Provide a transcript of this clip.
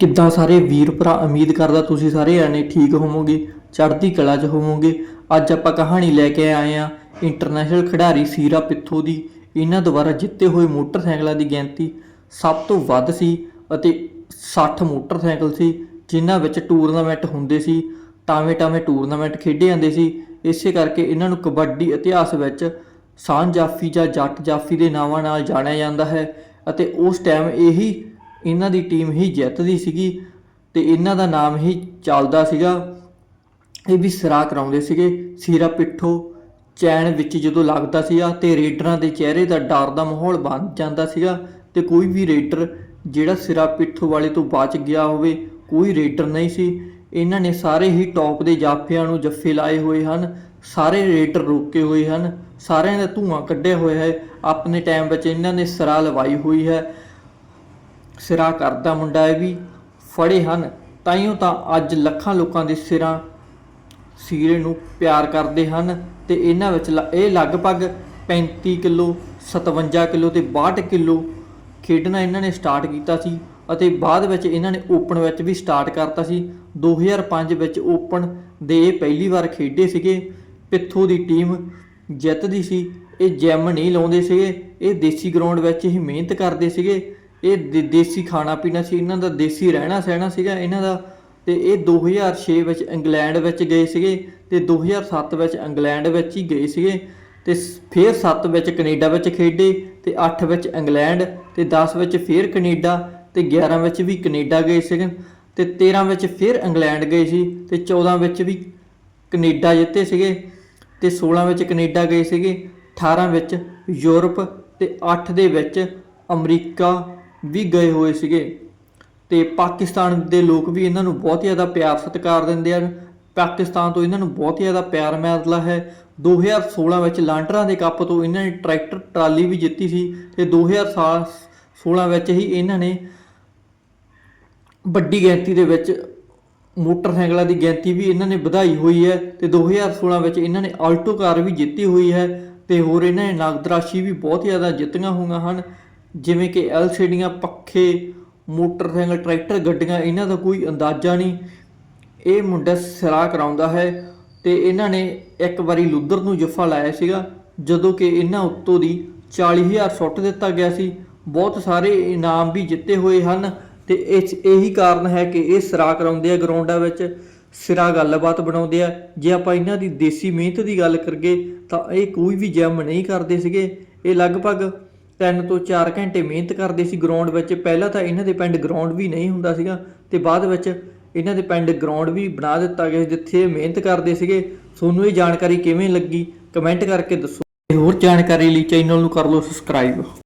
ਕਿੱਦਾਂ ਸਾਰੇ ਵੀਰ ਭਰਾ ਉਮੀਦ ਕਰਦਾ ਤੁਸੀਂ ਸਾਰੇ ਜਾਣੇ ਠੀਕ ਹੋਵੋਗੇ, ਚੜ੍ਹਦੀ ਕਲਾ 'ਚ ਹੋਵੋਗੇ। ਅੱਜ ਆਪਾਂ ਕਹਾਣੀ ਲੈ ਕੇ ਆਏ ਆ ਇੰਟਰਨੈਸ਼ਨਲ ਖਿਡਾਰੀ ਸੀਰਾ ਪਿੱਥੋ ਦੀ। ਇਹਨਾਂ ਦੁਆਰਾ ਜਿੱਤੇ ਹੋਏ ਮੋਟਰਸਾਈਕਲਾਂ ਦੀ ਗਿਣਤੀ ਸਭ ਤੋਂ ਵੱਧ ਸੀ ਅਤੇ 60 ਮੋਟਰਸਾਈਕਲ ਸੀ, ਜਿਨ੍ਹਾਂ ਵਿੱਚ ਟੂਰਨਾਮੈਂਟ ਹੁੰਦੇ ਸੀ ਟਾਵੇਂ ਟਾਵੇਂ ਟੂਰਨਾਮੈਂਟ ਖੇਡੇ ਜਾਂਦੇ ਸੀ। ਇਸੇ ਕਰਕੇ ਇਹਨਾਂ ਨੂੰ ਕਬੱਡੀ ਇਤਿਹਾਸ ਵਿੱਚ ਸਾਂਝ ਜਾਫੀ ਜਾਂ ਜੱਟ ਜਾਫੀ ਦੇ ਨਾਵਾਂ ਨਾਲ ਜਾਣਿਆ ਜਾਂਦਾ ਹੈ ਅਤੇ ਉਸ ਟਾਈਮ ਇਹੀ ਇਹਨਾਂ ਦੀ ਟੀਮ ਹੀ ਜਿੱਤਦੀ ਸੀਗੀ ਤੇ ਇਹਨਾਂ ਦਾ ਨਾਮ ਹੀ ਚੱਲਦਾ ਸੀਗਾ। ਇਹ ਵੀ ਸਿਰਾ ਕਰਾਉਂਦੇ ਸੀਗੇ। ਸਿਰਾ ਪਿੱਠੋ ਚੈਨ ਵਿੱਚ ਜਦੋਂ ਲੱਗਦਾ ਸੀਗਾ ਤੇ ਰੇਡਰਾਂ ਦੇ ਚਿਹਰੇ ਦਾ ਡਰ ਦਾ ਮਾਹੌਲ ਬਣ ਜਾਂਦਾ ਸੀਗਾ ਤੇ ਕੋਈ ਵੀ ਰੇਡਰ ਜਿਹੜਾ ਸਿਰਾ ਪਿੱਠੋ ਵਾਲੇ ਤੋਂ ਬਚ ਗਿਆ ਹੋਵੇ, ਕੋਈ ਰੇਡਰ ਨਹੀਂ ਸੀ। ਇਹਨਾਂ ਨੇ ਸਾਰੇ ਹੀ ਟੌਪ ਦੇ ਜਾਫਿਆਂ ਨੂੰ ਜੱਫੇ ਲਾਏ ਹੋਏ ਹਨ। ਸਾਰੇ ਰੇਡਰ ਰੋਕੇ ਹੋਏ ਹਨ। ਸਾਰਿਆਂ ਦਾ ਧੂਆਂ ਕੱਢਿਆ ਹੋਇਆ ਹੈ। ਆਪਣੇ ਟਾਈਮ ਵਿੱਚ ਇਹਨਾਂ ਨੇ ਸਿਰਾ ਲਵਾਈ ਹੋਈ ਹੈ। ਸਿਰਾ ਕਰਦਾ ਮੁੰਡਾ ਇਹ ਵੀ ਫੜੇ ਹਨ, ਤਾਈਓ ਤਾਂ ਅੱਜ ਲੱਖਾਂ ਲੋਕਾਂ ਦੇ ਸਿਰਾਂ ਸੀਰੇ ਨੂੰ ਪਿਆਰ ਕਰਦੇ ਹਨ ਤੇ ਇਹਨਾਂ ਵਿੱਚ ਲ- ਇਹ ਲਗਭਗ 35 ਕਿਲੋ 57 ਕਿਲੋ ਤੇ 62 ਕਿਲੋ ਖੇਡਣਾ ਇਹਨਾਂ ਨੇ ਸਟਾਰਟ ਕੀਤਾ ਸੀ ਅਤੇ ਬਾਅਦ ਵਿੱਚ ਇਹਨਾਂ ਨੇ ਓਪਨ ਵਿੱਚ ਵੀ ਸਟਾਰਟ ਕਰਤਾ ਸੀ। 2005 ਵਿੱਚ ਓਪਨ ਦੇ ਇਹ ਪਹਿਲੀ ਵਾਰ ਖੇਡੇ ਸੀਗੇ। ਪਿੱਥੋਂ ਦੀ ਟੀਮ ਜਿੱਤਦੀ ਸੀ। ਇਹ ਜਿਮ ਨਹੀਂ ਲਾਉਂਦੇ ਸੀਗੇ। ਇਹ ਦੇਸੀ ਗਰਾਊਂਡ ਵਿੱਚ ਹੀ ਮਿਹਨਤ ਕਰਦੇ ਸੀਗੇ। ਇਹ ਦੇ- ਦੇਸੀ ਖਾਣਾ ਪੀਣਾ ਸੀ, ਇਹਨਾਂ ਦਾ ਦੇਸੀ ਰਹਿਣਾ ਸਹਿਣਾ ਸੀਗਾ, ਇਹਨਾਂ ਦਾ ਤੇ ਇਹ 2006 ਵਿੱਚ ਇੰਗਲੈਂਡ ਵਿੱਚ ਗਏ ਸੀਗੇ ਤੇ 2007 ਵਿੱਚ ਇੰਗਲੈਂਡ ਵਿੱਚ ਹੀ ਗਏ ਸੀਗੇ ਤੇ ਸ- ਫਿਰ 7 ਵਿੱਚ ਕੈਨੇਡਾ ਵਿੱਚ ਖੇਡੇ ਤੇ 8 ਵਿੱਚ ਇੰਗਲੈਂਡ ਤੇ 10 ਵਿੱਚ ਫਿਰ ਕੈਨੇਡਾ ਤੇ 11 ਵਿੱਚ ਵੀ ਕੈਨੇਡਾ ਗਏ ਸੀਗੇ ਤੇ 13 ਵਿੱਚ ਫਿਰ ਇੰਗਲੈਂਡ ਗਏ ਸੀ ਤੇ 14 ਵਿੱਚ ਵੀ ਕੈਨੇਡਾ ਜਿੱਤੇ ਸੀਗੇ ਤੇ 16 ਵਿੱਚ ਕੈਨੇਡਾ ਗਏ ਸੀਗੇ 18 ਵਿੱਚ ਯੂਰਪ ਤੇ 8 ਦੇ ਵਿੱਚ ਅਮਰੀਕਾ ਵੀ ਗਏ ਹੋਏ ਸੀਗੇ। ਤੇ ਪਾਕਿਸਤਾਨ ਦੇ ਲੋਕ ਵੀ ਇਹਨਾਂ ਨੂੰ ਬਹੁਤ ਜ਼ਿਆਦਾ ਪਿਆਰ ਸਤਿਕਾਰ ਦਿੰਦੇ ਹਨ। ਪਾਕਿਸਤਾਨ ਤੋਂ ਇਹਨਾਂ ਨੂੰ ਬਹੁਤ ਜ਼ਿਆਦਾ ਪਿਆਰ ਮਿਲਦਾ ਹੈ। 2016 ਵਿੱਚ ਲਾਂਡਰਾਂ ਦੇ ਕੱਪ ਤੋਂ ਇਹਨਾਂ ਨੇ ਟਰੈਕਟਰ, ਟਰਾਲੀ ਵੀ ਜਿੱਤੀ ਸੀ ਤੇ 2016 ਵਿੱਚ ਹੀ ਇਹਨਾਂ ਨੇ ਵੱਡੀ ਗਿਣਤੀ ਦੇ ਵਿੱਚ ਮੋਟਰਸਾਈਕਲਾਂ ਦੀ ਗਿਣਤੀ ਵੀ ਇਹਨਾਂ ਨੇ ਵਧਾਈ ਹੋਈ ਹੈ ਤੇ 2016 ਵਿੱਚ ਇਹਨਾਂ ਨੇ ਆਲਟੋ ਕਾਰ ਵੀ ਜਿੱਤੀ ਹੋਈ ਹੈ ਤੇ ਹੋਰ ਇਹਨਾਂ ਨੇ ਨਗਦ ਰਾਸ਼ੀ ਵੀ ਬਹੁਤ ਜ਼ਿਆਦਾ ਜਿੱਤੀਆਂ ਹੋਈਆਂ ਹਨ। ਜਿਵੇਂ ਕਿ ਐਲਸੀਡੀਆਂ ਪੱਖੇ, ਮੋਟਰਸਾਈਕਲ, ਟਰੈਕਟਰ, ਗੱਡੀਆਂ, ਇਹਨਾਂ ਦਾ ਕੋਈ ਅੰਦਾਜ਼ਾ ਨਹੀਂ। ਇਹ ਮੁੰਡਾ ਸਿਰਾ ਕਰਾਉਂਦਾ ਹੈ ਤੇ ਇਹਨਾਂ ਨੇ ਇੱਕ ਵਾਰੀ ਲੁੱਦਰ ਨੂੰ ਜੱਫਾ ਲਾਇਆ ਸੀਗਾ, ਜਦੋਂ ਕਿ ਇਹਨਾਂ ਉੱਤੋਂ ਦੀ 40000 ਸੁੱਟ ਦਿੱਤਾ ਗਿਆ ਸੀ। ਬਹੁਤ ਸਾਰੇ ਇਨਾਮ ਵੀ ਜਿੱਤੇ ਹੋਏ ਹਨ ਤੇ ਇਸ, ਇਹੀ ਕਾਰਨ ਹੈ ਕਿ ਇਹ ਸਿਰਾ ਕਰਾਉਂਦੇ ਆ ਗਰਾਊਂਡਾਂ ਵਿੱਚ, ਸਿਰਾ ਗੱਲਬਾਤ ਬਣਾਉਂਦੇ ਆ। ਜੇ ਆਪਾਂ ਇਹਨਾਂ ਦੀ ਦੇਸੀ ਮਿਹਨਤ ਦੀ ਗੱਲ ਕਰੀਏ, ਤਾਂ ਇਹ ਕੋਈ ਵੀ ਜਿਮ ਨਹੀਂ ਕਰਦੇ ਸੀਗੇ। ਇਹ ਲਗਭਗ 3 ਤੋਂ 4 ਘੰਟੇ ਮਿਹਨਤ ਕਰਦੇ ਸੀ ਗਰਾਊਂਡ ਵਿੱਚ। ਪਹਿਲਾਂ ਤਾਂ ਇਹਨਾਂ ਦੇ ਪਿੰਡ ਗਰਾਊਂਡ ਵੀ ਨਹੀਂ ਹੁੰਦਾ ਸੀਗਾ ਤੇ ਬਾਅਦ ਵਿੱਚ ਇਹਨਾਂ ਦੇ ਪਿੰਡ ਗਰਾਊਂਡ ਵੀ ਬਣਾ ਦਿੱਤਾ ਗਿਆ ਜਿੱਥੇ ਇਹ ਮਿਹਨਤ ਕਰਦੇ ਸੀਗੇ। ਤੁਹਾਨੂੰ ਇਹ ਜਾਣਕਾਰੀ ਕਿਵੇਂ ਲੱਗੀ? ਕਮੈਂਟ ਕਰਕੇ ਦੱਸੋ। ਤੇ ਹੋਰ ਜਾਣਕਾਰੀ ਲਈ ਚੈਨਲ ਨੂੰ ਕਰ ਲਓ ਸਬਸਕ੍ਰਾਈਬ